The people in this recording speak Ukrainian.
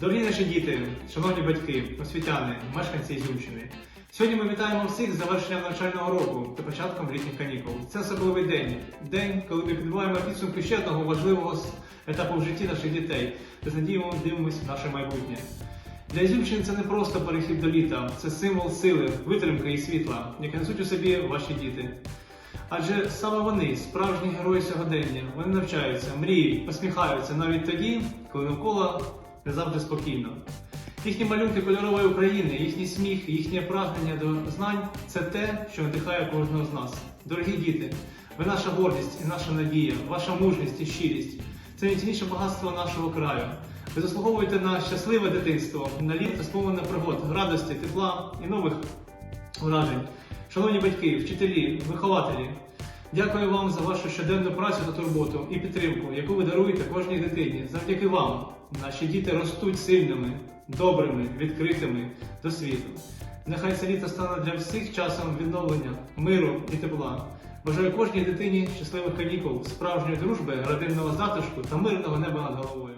Дорогі наші діти, шановні батьки, освітяни, мешканці Ізюмщини. Сьогодні ми вітаємо всіх з завершенням навчального року та початком літніх канікул. Це особливий день, день, коли ми підбиваємо підсумки ще одного важливого етапу в житті наших дітей та з надією дивимося в наше майбутнє. Для Ізюмщини це не просто перехід до літа, це символ сили, витримки і світла, яке несуть у собі ваші діти. Адже саме вони, справжні герої сьогодення, вони навчаються, мріють, посміхаються навіть тоді, коли навколо не завжди спокійно. Їхні малюнки кольорової України, їхній сміх, їхнє прагнення до знань це те, що надихає кожного з нас. Дорогі діти, ви наша гордість і наша надія, ваша мужність і щирість. Це найцінніше багатство нашого краю. Ви заслуговуєте на щасливе дитинство, на літо сповнене пригод, радості, тепла і нових вражень. Шановні батьки, вчителі, вихователі, дякую вам за вашу щоденну працю та турботу і підтримку, яку ви даруєте кожній дитині. Завдяки вам наші діти ростуть сильними, добрими, відкритими до світу. Нехай це літо стане для всіх часом відновлення, миру і тепла. Бажаю кожній дитині щасливих канікул, справжньої дружби, родинного затишку та мирного неба над головою.